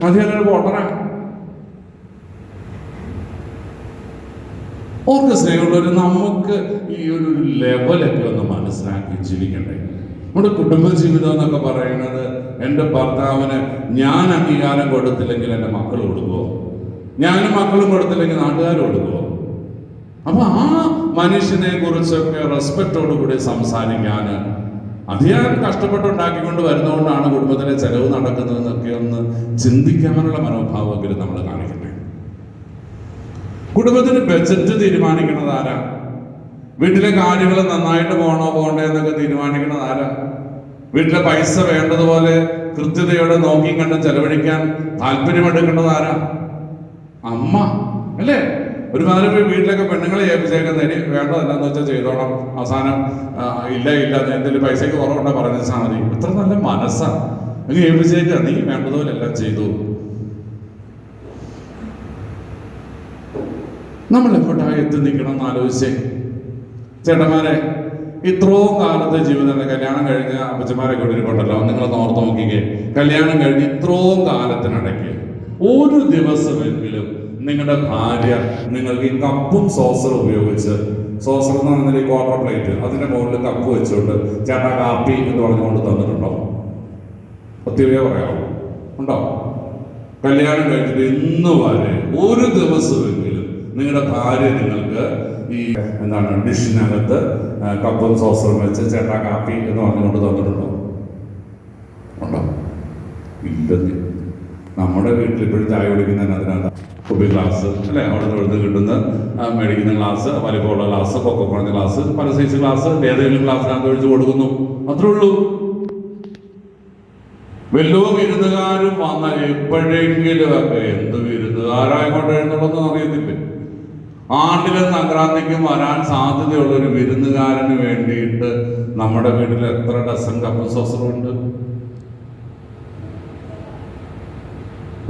മതിയൊരു പോട്ടനാ ഓർക്ക് സ്നേഹമുള്ളവർ നമുക്ക് ഈ ഒരു ലെവലൊക്കെ ഒന്ന് മനസ്സിലാക്കി ജീവിക്കണ്ടേ? നമ്മുടെ കുടുംബജീവിതം എന്നൊക്കെ പറയുന്നത് എന്റെ ഭർത്താവിന് ഞാൻ അംഗീകാരം കൊടുത്തില്ലെങ്കിൽ എന്റെ മക്കൾ കൊടുക്കുമോ ഞാനും മക്കളും കൊടുത്തില്ലെങ്കിൽ നാട്ടുകാർ കൊടുക്കുമോ അപ്പൊ ആ മനുഷ്യനെ കുറിച്ചൊക്കെ റെസ്പെക്റ്റോടു കൂടി സംസാരിക്കാൻ അധികം കഷ്ടപ്പെട്ടുണ്ടാക്കിക്കൊണ്ട് വരുന്നതുകൊണ്ടാണ് കുടുംബത്തിലെ ചെലവ് നടക്കുന്നതെന്നൊക്കെ ഒന്ന് ചിന്തിക്കാനുള്ള മനോഭാവമെങ്കിലും നമ്മൾ കാണിക്കട്ടെ. കുടുംബത്തിന് ബജറ്റ് തീരുമാനിക്കുന്നത് ആരാ? വീട്ടിലെ കാര്യങ്ങൾ നന്നായിട്ട് പോകണോ പോകണ്ടേ എന്നൊക്കെ തീരുമാനിക്കുന്നത് ആരാ? വീട്ടിലെ പൈസ വേണ്ടതുപോലെ കൃത്യതയോടെ നോക്കി കണ്ട് ചെലവഴിക്കാൻ താല്പര്യമെടുക്കേണ്ടത് ആരാ? അമ്മ അല്ലേ? ഒരുമാതിരി പോയി വീട്ടിലൊക്കെ പെണ്ണുങ്ങളെ ഏൽപ്പിച്ചേക്കാൻ ഇനി വേണ്ടതല്ലെന്ന് വെച്ചാൽ ചെയ്തോണം. അവസാനം ഇല്ല ഇല്ല എന്തെങ്കിലും പൈസയ്ക്ക് കുറവുണ്ടോ പറഞ്ഞാൽ മതി ഇത്ര നല്ല മനസ്സാണ് അങ്ങ് ഏൽപ്പിച്ചേക്കുക നീ വേണ്ടതുപോലെ എല്ലാം ചെയ്തു. നമ്മൾ എപ്പോഴാ എത്തി നിൽക്കണം എന്ന് ആലോചിച്ചേ. ചേട്ടന്മാരെ ഇത്രയും കാലത്തെ ജീവിതം കല്യാണം കഴിഞ്ഞ അപ്പച്ചമാരെ കൊണ്ടിരിപ്പുണ്ടല്ലോ നിങ്ങൾ ഓർത്ത് നോക്കിക്കേ. കല്യാണം കഴിഞ്ഞ് ഇത്രയും കാലത്തിനിടയ്ക്ക് ഒരു ദിവസമെങ്കിലും നിങ്ങളുടെ ഭാര്യ നിങ്ങൾക്ക് ഈ കപ്പും സോസറും ഉപയോഗിച്ച് സോസർ എന്ന് പറഞ്ഞാൽ ഈ ക്വാർട്ടർ പ്ലേറ്റ് അതിന്റെ മുകളിൽ കപ്പ് വെച്ചുകൊണ്ട് ചേട്ടാ കാപ്പി എന്ന് പറഞ്ഞുകൊണ്ട് തന്നിട്ടുണ്ടോ ഒത്തിരിയേ പറയാമോ ഉണ്ടോ? കല്യാണം കഴിഞ്ഞിട്ട് ഇന്ന് വരെ ഒരു ദിവസമെങ്കിലും നിങ്ങളുടെ ഭാര്യ നിങ്ങൾക്ക് ഈ എന്താണ് ഡിഷിനകത്ത് കപ്പും സോസറും വെച്ച് ചേട്ടാ കാപ്പി എന്ന് പറഞ്ഞുകൊണ്ട് തന്നിട്ടുണ്ടോ? ഉണ്ടോ? ഇല്ലെന്ന്. നമ്മുടെ വീട്ടിൽ ഇപ്പോഴും ചായ കുടിക്കുന്നതിന് അതിനകത്ത് കുപ്പി ഗ്ലാസ് അല്ലെ? അവിടെ തൊഴുത്ത് കിട്ടുന്ന മേടിക്കുന്ന ഗ്ലാസ് വലിപ്പമുള്ള ഗ്ലാസ് പൊക്കം കുറഞ്ഞ ഗ്ലാസ് പല സൈസ് ഗ്ലാസ് ഏതെങ്കിലും ഗ്ലാസ്സിനകത്ത് ഒഴിച്ച് കൊടുക്കുന്നു. അത്രേ ഉള്ളൂ. വല്ലോ വിരുന്നുകാരും വന്ന എപ്പോഴെങ്കിലും ഒക്കെ എന്ത് വിരുന്നുകാരായിക്കോട്ടെ എന്നുള്ളതൊന്നും അറിയത്തില്ല? ആണ്ടിലെ സംക്രാന്തിക്കും വരാൻ സാധ്യതയുള്ള ഒരു വിരുന്നുകാരന് വേണ്ടിയിട്ട് നമ്മുടെ വീട്ടിൽ എത്ര ഡസൻ കപ്പ് സോസറുണ്ട്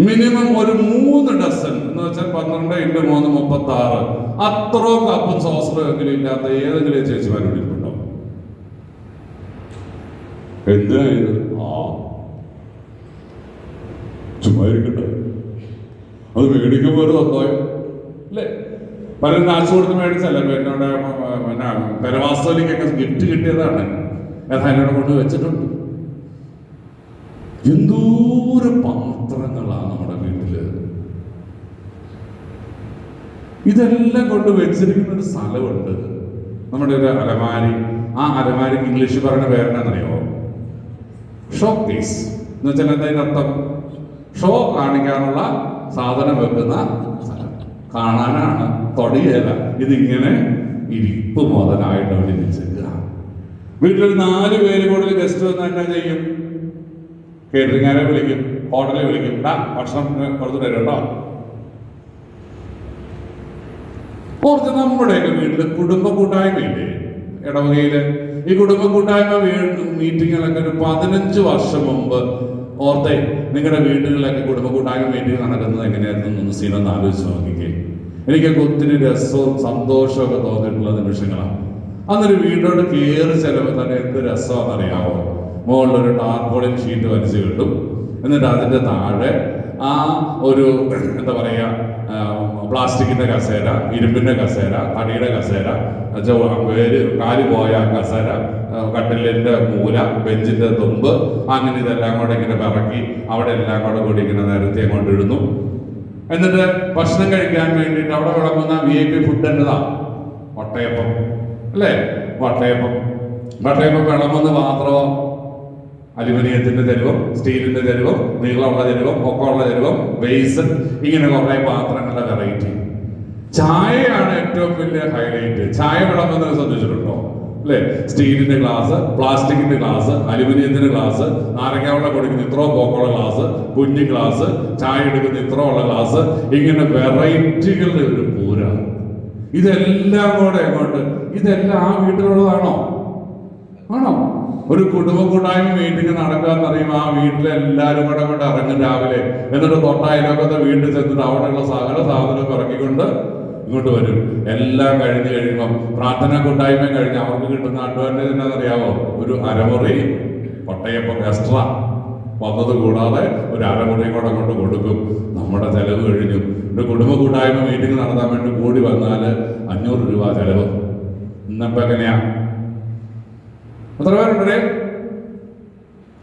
മിനിമം ഒരു മൂന്ന് ഡസൺ എന്ന് വെച്ചാൽ പന്ത്രണ്ട് ഇന്റു മൂന്ന് മുപ്പത്തി ആറ് അത്രയോ കപ്പും സോസറും ഇല്ലാത്ത ഏതെങ്കിലും ചേച്ചിമാർ വിളിക്കുന്നുണ്ടോ എന്തിനാ ഇത്? ആ. ചുമ്മാ ഇരിക്കട്ടെ. അത് മേടിക്കുമ്പോൾ ഒരു സന്തോഷം അല്ലേ? പലരും കാശ് കൊടുത്ത് മേടിച്ചല്ല? പിന്നെ പെരവാസ്തോലിക്കൊക്കെ ഗിഫ്റ്റ് കിട്ടിയതാണ്. ഞാൻ എന്നോട് കൊണ്ട് വെച്ചിട്ടുണ്ട്. എന്തോരം പാത്രങ്ങളാണ് നമ്മുടെ വീട്ടിൽ. ഇതെല്ലാം കൊണ്ട് വെച്ചിരിക്കുന്ന ഒരു സ്ഥലമുണ്ട്. നമ്മുടെ ഒരു അലമാരി. ആ അലമാരിക്ക് ഇംഗ്ലീഷ് പറയുന്ന പേരെന്നറിയോ ഷോ കേസ് എന്ന് വെച്ചാൽ എന്താ അർത്ഥം? ഷോ കാണിക്കാനുള്ള സാധനം വെക്കുന്ന സ്ഥലം. കാണാനാണ്. തൊടിയല്ല. ഇതിങ്ങനെ ഇരിപ്പ് മുതലായിട്ട് അവിടെ വെച്ചിരിക്കുക വീട്ടിൽ നാല് പേര് കൂടുതൽ ഗസ്റ്റ് വന്നാൽ എന്നാ ചെയ്യും? കേറ്ററിംഗാരെ വിളിക്കും. ഹോട്ടലിൽ വിളിക്കും "ഡാ, ഭക്ഷണം കൊടുത്തിട്ട് തരും കേട്ടോ കുറച്ച് നമ്മുടെയൊക്കെ കുടുംബ കൂട്ടായ്മയില്ലേ ഇടവകയിൽ ഈ കുടുംബ കൂട്ടായ്മ മീറ്റിങ്ങുകളൊക്കെ ഒരു പതിനഞ്ച് വർഷം മുമ്പ്. ഓർത്തെ നിങ്ങളുടെ വീടുകളിലൊക്കെ കുടുംബ കൂട്ടായ്മ മീറ്റിംഗ് നടക്കുന്നത് എങ്ങനെയായിരുന്നു? എന്ന് സീനൊന്ന് ആലോചിച്ച് നോക്കിക്കേ. എനിക്കൊക്കെ ഒത്തിരി രസവും സന്തോഷവും ഒക്കെ തോന്നിയിട്ടുള്ള നിമിഷങ്ങളാണ് അന്നൊരു വീട്ടിലോട്ട് കയറി ചെലവ് തന്നെ എന്ത് രസമാണെന്നറിയാമോ മുകളിലൊരു ടാർപോളിൻ ഷീറ്റ് വലിച്ചു കിട്ടും. എന്നിട്ട് അതിന്റെ താഴെ ആ ഒരു എന്താ പറയുക പ്ലാസ്റ്റിക്കിന്റെ കസേര ഇരുമ്പിന്റെ കസേര തടിയുടെ കസേര പേര് കാൽ പോയ കസേര കട്ടിലിന്റെ മൂല ബെഞ്ചിന്റെ തുമ്പ് അങ്ങനെ ഇതെല്ലാം കൂടെ ഇങ്ങനെ പിറക്കി അവിടെ എല്ലാം കൂടെ കൂടി ഇങ്ങനെ നിരത്തി അങ്ങോട്ട് ഇടുന്നു എന്നിട്ട് ഭക്ഷണം കഴിക്കാൻ വേണ്ടിയിട്ട് അവിടെ വിളമ്പുന്ന വി ഐ പി ഫുഡ് എന്നതാ വട്ടയപ്പം അല്ലേ? വട്ടയപ്പം. വട്ടയപ്പം വിളമ്പുന്ന പാത്രമോ? അലുമിനിയത്തിന്റെ ചരുവം സ്റ്റീലിന്റെ ചരുവം നീളമുള്ള ചരുവം പൊക്കമുള്ള ചരുവം ബേസൺ ഇങ്ങനെ കുറെ പാത്രങ്ങളുടെ വെറൈറ്റി ചായയാണ് ഏറ്റവും വലിയ ഹൈലൈറ്റ് ചായ വിളമ്പുന്നത് ശ്രദ്ധിച്ചിട്ടുണ്ടോ? അല്ലെ? സ്റ്റീലിന്റെ ഗ്ലാസ് പ്ലാസ്റ്റിക്കിന്റെ ഗ്ലാസ് അലുമിനിയത്തിന്റെ ഗ്ലാസ് നാരങ്ങാവെള്ളം കുടിക്കുന്ന ഇത്രോ പോക്കുള്ള ഗ്ലാസ് കുഞ്ഞു ഗ്ലാസ് ചായ എടുക്കുന്ന ഇത്രോ ഉള്ള ഗ്ലാസ് ഇങ്ങനെ വെറൈറ്റികളുടെ ഒരു പൂര. ഇതെല്ലാം കൂടെ അങ്ങോട്ട് ഇതെല്ലാം ആ വീട്ടിലുള്ളതാണോ? ആണോ? ഒരു കുടുംബ കൂട്ടായ്മ മീറ്റിംഗ് നടക്കാന്ന് അറിയുമ്പോൾ ആ വീട്ടിലെ എല്ലാവരും കൂടെ കൊണ്ട് ഇറങ്ങും രാവിലെ. എന്നിട്ട് തൊട്ടായിലൊക്കത്തെ വീട്ടിൽ ചെന്നിട്ട് അവിടെയുള്ള സകല സാധനം ഇറക്കിക്കൊണ്ട് ഇങ്ങോട്ട് വരും. എല്ലാം കഴിഞ്ഞ് കഴിയുമ്പോൾ പ്രാർത്ഥന കൂട്ടായ്മ കഴിഞ്ഞ് അവർക്ക് കിട്ടുന്ന അഡ്വാന്റേജ് എന്താണെന്നറിയാമോ ഒരു അരമുറി പട്ടയപ്പം എക്സ്ട്രാ വന്നത് കൂടാതെ ഒരു അരമുറി കൂടെ കൊണ്ട് കൊടുക്കും. നമ്മുടെ ചെലവ് കഴിഞ്ഞു. ഒരു കുടുംബ കൂട്ടായ്മ മീറ്റിംഗ് നടത്താൻ വേണ്ടി കൂടി വന്നാൽ അഞ്ഞൂറ് രൂപ ചെലവ്. ഇന്നപ്പോ എങ്ങനെയാ? എത്ര പേരുണ്ടേ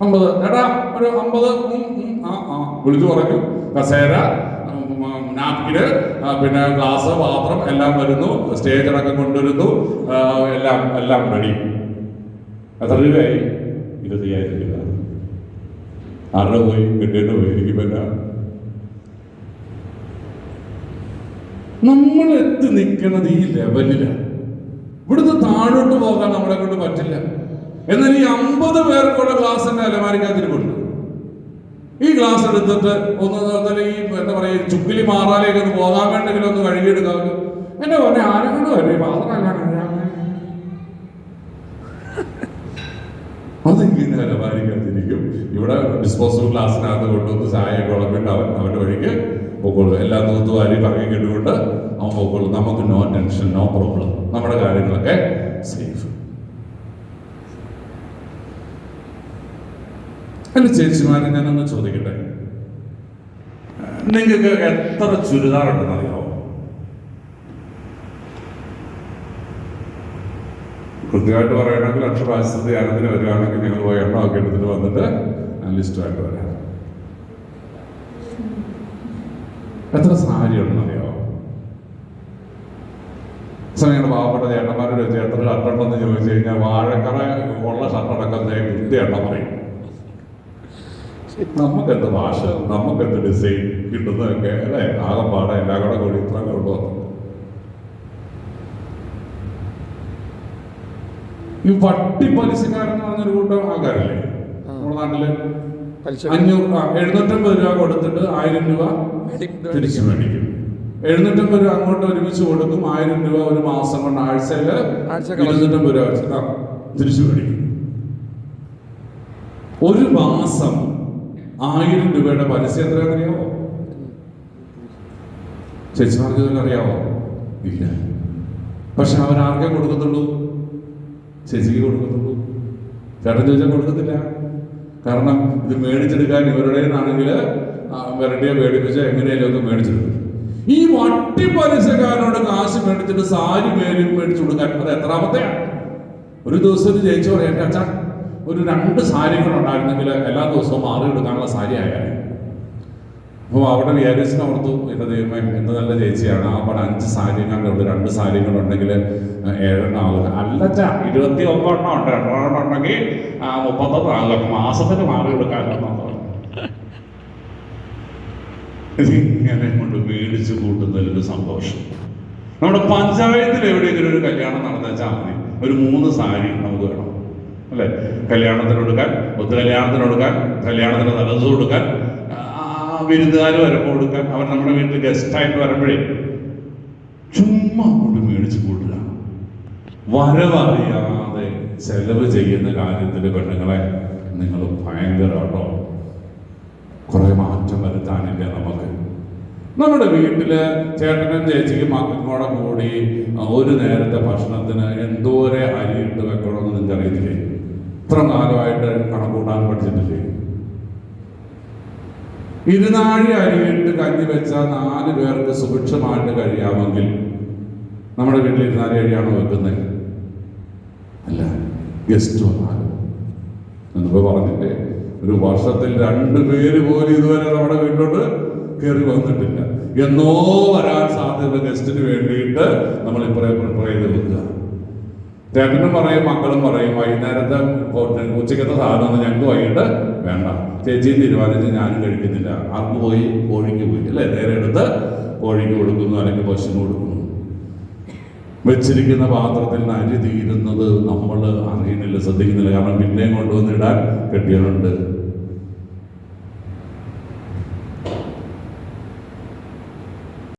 അമ്പത്. ചേട്ടാ ഒരു അമ്പത്. ആ ആ. വിളിച്ചു പറഞ്ഞു. കസേര നാപ്കിന് പിന്നെ ഗ്ലാസ് പാത്രം എല്ലാം വരുന്നു. സ്റ്റേജ് അടക്കം കൊണ്ടുവരുന്നു. എല്ലാം എല്ലാം റെഡി എത്ര രൂപയായി? ഇരുപത്തിയായിരം രൂപ ആരുടെ പോയി? കിട്ടിയിട്ട് പോയി. എനിക്ക് പിന്നെ നമ്മൾ എത്തി നിൽക്കുന്നത് ഈ ലെവലിലാണ് ഇവിടുന്ന് താഴോട്ട് പോകാൻ നമ്മളെ കൊണ്ട് പറ്റില്ല. എന്നാൽ ഈ അമ്പത് പേർക്കുള്ള ഗ്ലാസ് തന്നെ അലമാരിക്കകത്തിരിപ്പുണ്ട് ഈ ഗ്ലാസ് എടുത്തിട്ട് ഒന്ന് തന്നെ ഈ എന്താ പറയുക ചുക്കിലി മാറാലേക്ക് ഒന്ന് പോകാൻ വേണ്ടെങ്കിലും ഒന്ന് കഴുകിയെടുക്കാം എന്റെ പറഞ്ഞ ആരെങ്കിലും അല്ലേ പാത്രമല്ലാണ് അതിങ്ങനെ അലമാരിക്കകത്തിരിക്കും ഇവിടെ ഡിസ്പോസിബിൾ ഗ്ലാസ്സിനകത്ത് കൊണ്ടുവന്ന് ചായ കുളമ്പിട്ട് അവൻ അവന്റെ വഴിക്ക് പൊക്കോളും. എല്ലാ തൂത്ത് വാരി കിട്ടുകൊണ്ട് അവൻ പൊക്കോളും. നമുക്ക് നോ ടെൻഷൻ നോ പ്രോബ്ലം നമ്മുടെ കാര്യങ്ങളൊക്കെ സേഫ് അല്ല ചേച്ചിമാരെ ഞാനൊന്ന് ചോദിക്കട്ടെ? നിങ്ങൾക്ക് എത്ര ചുരിദാർ ഉണ്ടെന്ന് അറിയാമോ കൃത്യമായിട്ട് പറയണമെങ്കിൽ അക്ഷരാസ്യത ധ്യാനത്തിന് വരികയാണെങ്കിൽ നിങ്ങൾ പോയി എണ്ണമൊക്കെ എടുത്തിട്ട് വന്നിട്ട് ലിസ്റ്റുമായിട്ട് വരാം. എത്ര സാരി ഉണ്ടെന്ന് അറിയാമോ സമയങ്ങളുടെ പാവപ്പെട്ട ചേട്ടന്മാരോട് ചേട്ടൻ ഷർട്ടുണ്ടെന്ന് ചോദിച്ചു കഴിഞ്ഞാൽ വാഴക്കറ ഉള്ള ഷർട്ടടക്കം കൃത്യ എണ്ണം പറയും. നമുക്കെന്ത് ഭാഷ നമുക്കെന്ത് ഡിസൈൻ കിട്ടുന്നതൊക്കെ അല്ലേ? ആകെപ്പാടെ എല്ലാം കൂടെ കൂടി ഇത്ര കൊണ്ടുവന്നു ഈ വട്ടി പലിശക്കാരെന്ന് പറഞ്ഞൊരു കൂട്ടം ആൾക്കാരില്ലേ? നമ്മുടെ നാട്ടിൽ അഞ്ഞൂറ് എഴുന്നൂറ്റമ്പത് രൂപ കൊടുത്തിട്ട് ആയിരം രൂപ തിരിച്ചു മേടിക്കും. എഴുന്നൂറ്റമ്പത് രൂപ അങ്ങോട്ട് ഒരുമിച്ച് കൊടുക്കും ആയിരം രൂപ ഒരു മാസം കൊണ്ട് ആഴ്ചയിൽ എഴുന്നൂറ്റമ്പത് രൂപ തിരിച്ചു മേടിക്കും. ഒരു മാസം ആയിരം രൂപയുടെ പലിശ അറിയാമോ? ചേച്ചിമാർക്ക് ഇതൊക്കെ അറിയാവോ? ഇല്ല. പക്ഷെ അവരാർക്കേ കൊടുക്കത്തുള്ളൂ? ചേച്ചിക്ക് കൊടുക്കത്തുള്ളൂ. ചേട്ടൻ ചോദിച്ചാൽ കൊടുക്കത്തില്ല. കാരണം ഇത് മേടിച്ചെടുക്കാൻ ഇവരുടേതാണെങ്കിൽ ഇവരുടെ മേടിപ്പിച്ച് എങ്ങനെയാലും ഒക്കെ മേടിച്ചെടുക്കും. ഈ വട്ടി പലിശക്കാരനോട് കാശ് മേടിച്ചിട്ട് സാരി മേലും മേടിച്ചു കൊടുക്കാൻ അത് എത്രാമത്തെയാണ് ഒരു ദിവസം ജയിച്ചു പറയാൻ അച്ഛൻ ഒരു രണ്ട് സാരികൾ ഉണ്ടായിരുന്നെങ്കിൽ എല്ലാ ദിവസവും മാറി എടുക്കാനുള്ള സാരി ആയാലും. അപ്പോൾ അവിടെ വിചാരിച്ചിന് ഓർത്തു എന്റെ ദൈവമേ എന്ത് നല്ല ചേച്ചിയാണ്. ആ പടം അഞ്ച് സാരികളുണ്ട് രണ്ട് സാരികളുണ്ടെങ്കിൽ ഏഴെണ്ണം ആകും. അല്ലച്ച ഇരുപത്തി ഒമ്പതെണ്ണം ഉണ്ട് എണ്ണം ഉണ്ടെങ്കിൽ മുപ്പത്തൊന്ന് ആകും. മാസത്തിന് മാറി എടുക്കാനുള്ള ഇതിങ്ങനെ കൊണ്ട് മേടിച്ച് കൂട്ടുന്നതിലൊരു സന്തോഷം. നമ്മുടെ പഞ്ചായത്തിൽ എവിടെയെങ്കിലും ഒരു കല്യാണം നടന്നേച്ചാൽ മതി. ഒരു മൂന്ന് സാരി നമുക്ക് വേണം. അല്ലേ? കല്യാണത്തിന് കൊടുക്കാൻ ബുദ്ധ കല്യാണത്തിന് കൊടുക്കാൻ കല്യാണത്തിന് തലസ് കൊടുക്കാൻ വിരുന്നുകാർ വരുമ്പോൾ കൊടുക്കാൻ അവർ നമ്മുടെ വീട്ടിൽ ഗസ്റ്റായിട്ട് വരുമ്പോഴേ ചുമ്മാ കൂടി മേടിച്ച് കൂടുക വരവറിയാതെ ചെലവ് ചെയ്യുന്ന കാര്യത്തിൽ പെണ്ണുങ്ങളെ നിങ്ങൾ ഭയങ്കരമാട്ടോ കുറെ മാറ്റം വരുത്താനില്ല നമുക്ക്. നമ്മുടെ വീട്ടിൽ ചേട്ടനും ചേച്ചിക്കും മക്കൾക്കും കൂടെ കൂടി ഒരു നേരത്തെ ഭക്ഷണത്തിന് എന്തോരെ അരി ഇട്ട് വെക്കണമെന്ന് നിങ്ങൾക്ക് അറിയത്തില്ലേ ഇത്ര കാലമായിട്ട് കണക്കൂട്ടാൻ പഠിച്ചിട്ടില്ലേ? ഇരുനാഴി അരിയിട്ട് കഞ്ഞി വെച്ച നാല് പേർക്ക് സുഭിക്ഷമായിട്ട് കഴിയാമെങ്കിൽ നമ്മുടെ വീട്ടിൽ ഇരുനാഴി അരിയാണോ വെക്കുന്നത് അല്ല ഗസ്റ്റ് വന്നാൽ. പറഞ്ഞില്ലേ ഒരു വർഷത്തിൽ രണ്ട് പേര് പോലും ഇതുവരെ നമ്മുടെ വീട്ടിലോട്ട് കയറി വന്നിട്ടില്ല. എന്നോ വരാൻ സാധ്യത ഗസ്റ്റിന് വേണ്ടിയിട്ട് നമ്മൾ ഇപ്പറേ പ്രിപ്പയർ ചെയ്ത് വെക്കുക. ചേട്ടനും പറയും മക്കളും പറയും വൈകുന്നേരത്തെ ഉച്ചക്കത്തെ സാധനം ഞങ്ങൾക്ക് വൈകിട്ട് വേണ്ട. ചേച്ചിയും തീരുമാനിച്ച് ഞാനും കഴിക്കുന്നില്ല. ആർക്ക് പോയി? കോഴിക്ക് പോയി. അല്ലേ? നേരെ എടുത്ത് കോഴിക്ക് കൊടുക്കുന്നു അല്ലെങ്കിൽ പശുവിന് കൊടുക്കുന്നു. വെച്ചിരിക്കുന്ന പാത്രത്തിൽ നരി തീരുന്നത് നമ്മൾ അറിയുന്നില്ല ശ്രദ്ധിക്കുന്നില്ല. കാരണം പിന്നെയും കൊണ്ടുവന്നിടാൻ കെട്ടിയവരുണ്ട്.